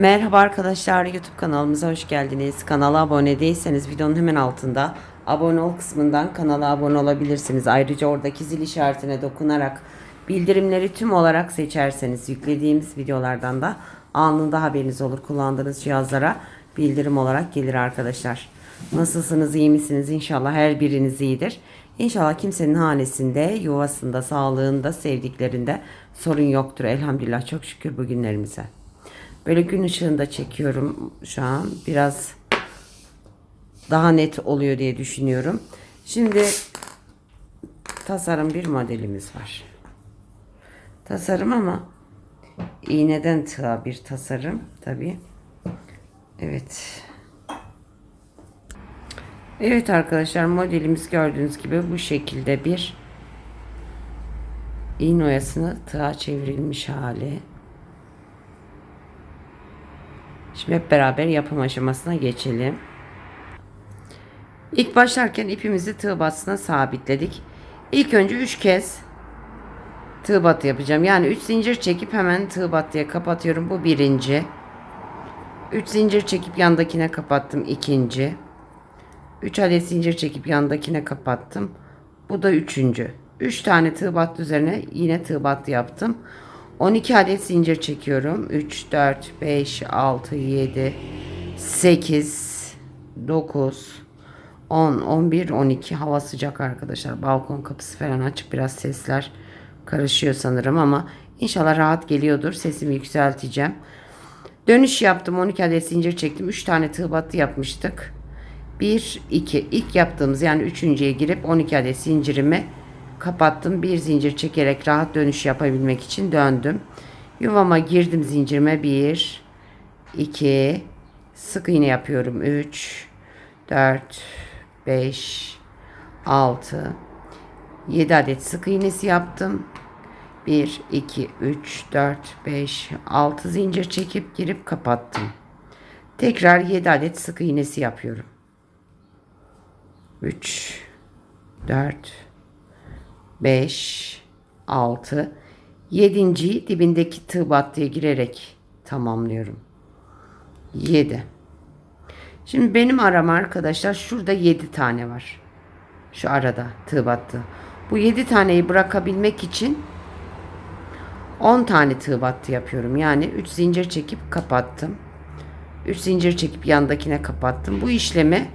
Merhaba arkadaşlar YouTube kanalımıza hoş geldiniz. Kanala abone değilseniz videonun hemen altında abone ol kısmından kanala abone olabilirsiniz. Ayrıca oradaki zil işaretine dokunarak bildirimleri tüm olarak seçerseniz yüklediğimiz videolardan da anında haberiniz olur. Kullandığınız cihazlara bildirim olarak gelir arkadaşlar. Nasılsınız iyi misiniz? İnşallah her biriniz iyidir. İnşallah kimsenin hanesinde, yuvasında, sağlığında, sevdiklerinde sorun yoktur. Elhamdülillah çok şükür bugünlerimize. Böyle gün ışığında çekiyorum şu an. Biraz daha net oluyor diye düşünüyorum. Şimdi tasarım bir modelimiz var. Tasarım ama iğneden tığa bir tasarım tabi. Evet. Evet arkadaşlar modelimiz gördüğünüz gibi bu şekilde bir iğne oyasını tığa çevrilmiş hali. Şimdi hep beraber yapım aşamasına geçelim. İlk başlarken ipimizi tığ batısına sabitledik. İlk önce 3 kez tığ battı yapacağım. Yani 3 zincir çekip hemen tığ battıya kapatıyorum. Bu birinci. 3 zincir çekip yandakine kapattım. ikinci. 3 adet zincir çekip yandakine kapattım. Bu da üçüncü. 3 tane tığ battı üzerine yine tığ battı yaptım. 12 adet zincir çekiyorum. 3, 4, 5, 6, 7, 8, 9, 10, 11, 12. Hava sıcak arkadaşlar. Balkon kapısı falan açık. Biraz sesler karışıyor sanırım ama inşallah rahat geliyordur. Sesimi yükselteceğim. Dönüş yaptım. 12 adet zincir çektim. 3 tane tığ battı yapmıştık. 1, 2. İlk yaptığımız yani üçüncüye girip 12 adet zincirimi kapattım. Bir zincir çekerek rahat dönüş yapabilmek için döndüm. Yuvama girdim zincirime 1 2 sık iğne yapıyorum 3 4 5 6 7 adet sık iğnesi yaptım. 1 2 3 4 5 6 zincir çekip girip kapattım. Tekrar 7 adet sık iğnesi yapıyorum. 3 4 5 6 7. dibindeki tığ battıya girerek tamamlıyorum. 7. Şimdi benim aram arkadaşlar şurada 7 tane var. Şu arada tığ battı. Bu 7 taneyi bırakabilmek için 10 tane tığ battı yapıyorum. Yani 3 zincir çekip kapattım. 3 zincir çekip yandakine kapattım. Bu işlemi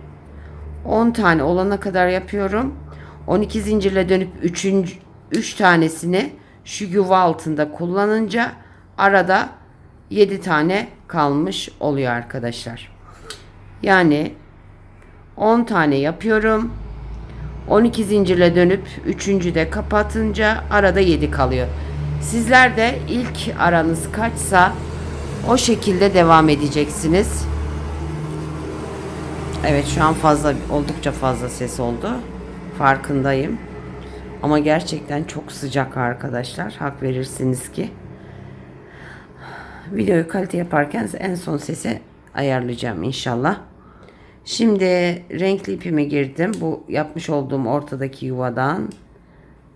10 tane olana kadar yapıyorum. 12 zincirle dönüp 3. 3 tanesini şu yuva altında kullanınca arada 7 tane kalmış oluyor arkadaşlar. Yani 10 tane yapıyorum. 12 zincirle dönüp 3. de kapatınca arada 7 kalıyor. Sizler de ilk aranız kaçsa o şekilde devam edeceksiniz. Evet şu an fazla oldukça fazla ses oldu. Farkındayım. Ama gerçekten çok sıcak arkadaşlar. Hak verirsiniz ki. Videoyu kalite yaparken en son sesi ayarlayacağım inşallah. Şimdi renkli ipimi girdim. Bu yapmış olduğum ortadaki yuvadan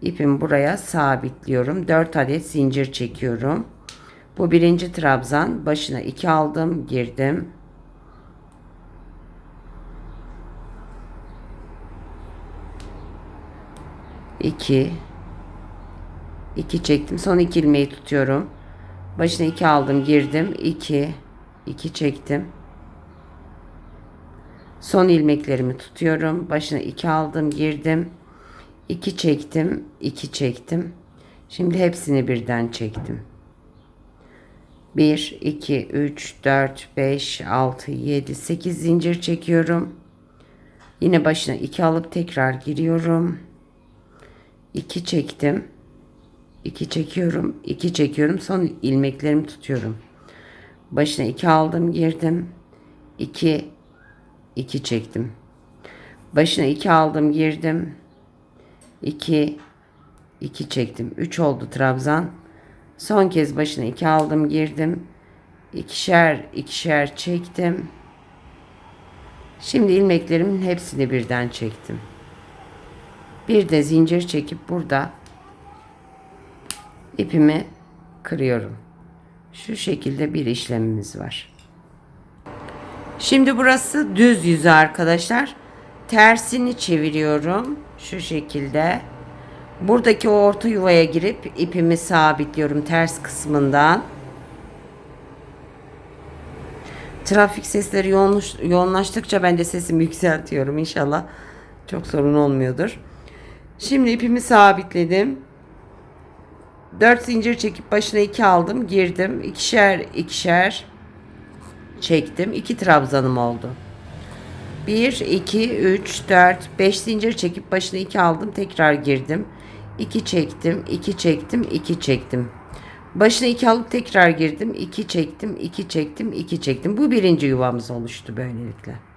ipimi buraya sabitliyorum. 4 adet zincir çekiyorum. Bu birinci trabzan. Başına 2 aldım. Girdim. İki. iki çektim. Son iki ilmeği tutuyorum. Başına iki aldım. Girdim. iki. iki çektim. Son ilmeklerimi tutuyorum. Başına iki aldım. Girdim. 2 çektim. 2 çektim. Şimdi hepsini birden çektim. 1, 2, 3, 4, 5, 6, 7, 8 zincir çekiyorum. Yine başına 2 alıp tekrar giriyorum. 2 çektim. 2 çekiyorum. 2 çekiyorum. Son ilmeklerimi tutuyorum. Başına 2 aldım, girdim. 2 2 çektim. Başına 2 aldım, girdim. 2 2 çektim. 3 oldu trabzan. Son kez başına 2 aldım, girdim. İkişer ikişer çektim. Şimdi ilmeklerimin hepsini birden çektim. Bir de zincir çekip burada ipimi kırıyorum. Şu şekilde bir işlemimiz var. Şimdi burası düz yüzü arkadaşlar. Tersini çeviriyorum. Şu şekilde. Buradaki o orta yuvaya girip ipimi sabitliyorum ters kısmından. Trafik sesleri yoğunlaş, yoğunlaştıkça ben de sesimi yükseltiyorum inşallah. Çok sorun olmuyordur. Şimdi ipimi sabitledim. 4 zincir çekip başına 2 aldım, girdim. ikişer ikişer çektim. 2 trabzanım oldu. 1 2 3 4 5 zincir çekip başına 2 aldım, tekrar girdim. 2 çektim, 2 çektim, 2 çektim. Başına 2 alıp tekrar girdim. 2 çektim, 2 çektim, 2 çektim. Bu birinci yuvamız oluştu böylelikle.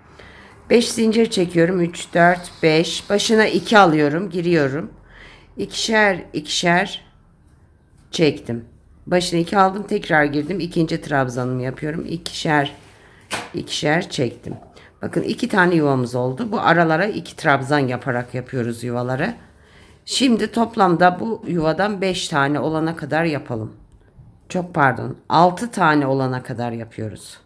5 zincir çekiyorum. 3 4 5. Başına 2 alıyorum, giriyorum. İkişer ikişer çektim. Başına 2 aldım, tekrar girdim. İkinci trabzanımı yapıyorum. İkişer ikişer çektim. Bakın iki tane yuvamız oldu. Bu aralara iki trabzan yaparak yapıyoruz yuvaları. Şimdi toplamda bu yuvadan 5 tane olana kadar yapalım. Çok pardon. 6 tane olana kadar yapıyoruz.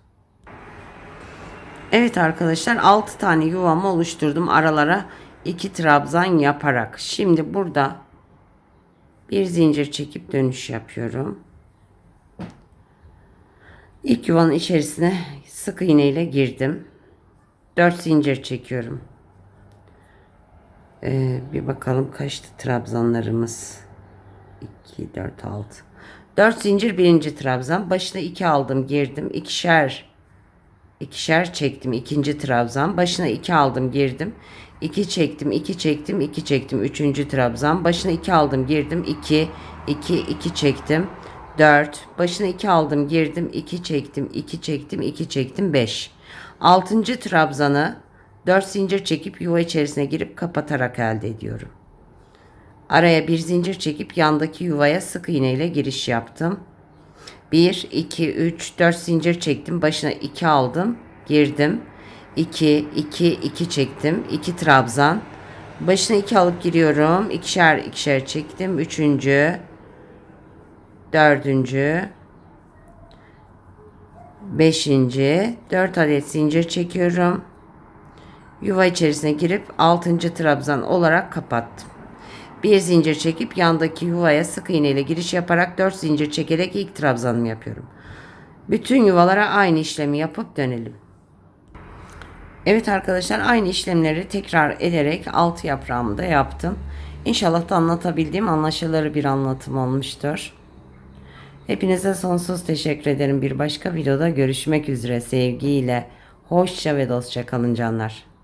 Evet arkadaşlar 6 tane yuvamı oluşturdum. Aralara 2 trabzan yaparak. Şimdi burada bir zincir çekip dönüş yapıyorum. İlk yuvanın içerisine sık iğne ile girdim. 4 zincir çekiyorum. Ee, bir bakalım kaçtı trabzanlarımız. 2, 4, 6. 4 zincir birinci trabzan. Başına 2 aldım girdim. ikişer ikişer çektim. ikinci trabzan. Başına 2 aldım girdim. 2 çektim. 2 çektim. 2 çektim. Üçüncü trabzan. Başına 2 aldım girdim. 2 2 2 çektim. 4 başına 2 aldım girdim. 2 çektim. 2 çektim. 2 çektim. 5 altıncı trabzanı 4 zincir çekip yuva içerisine girip kapatarak elde ediyorum. Araya bir zincir çekip yandaki yuvaya sık iğne ile giriş yaptım. 1, 2, 3, 4 zincir çektim. Başına 2 aldım. Girdim. 2, 2, 2 çektim. 2 trabzan. Başına 2 alıp giriyorum. İkişer ikişer çektim. Üçüncü. Dördüncü. Beşinci. Dört adet zincir çekiyorum. Yuva içerisine girip 6. trabzan olarak kapattım. Bir zincir çekip yandaki yuvaya sık iğne ile giriş yaparak 4 zincir çekerek ilk trabzanımı yapıyorum. Bütün yuvalara aynı işlemi yapıp dönelim. Evet arkadaşlar aynı işlemleri tekrar ederek alt yaprağımı da yaptım. İnşallah da anlatabildiğim anlaşılır bir anlatım olmuştur. Hepinize sonsuz teşekkür ederim. Bir başka videoda görüşmek üzere sevgiyle. Hoşça ve dostça kalın canlar.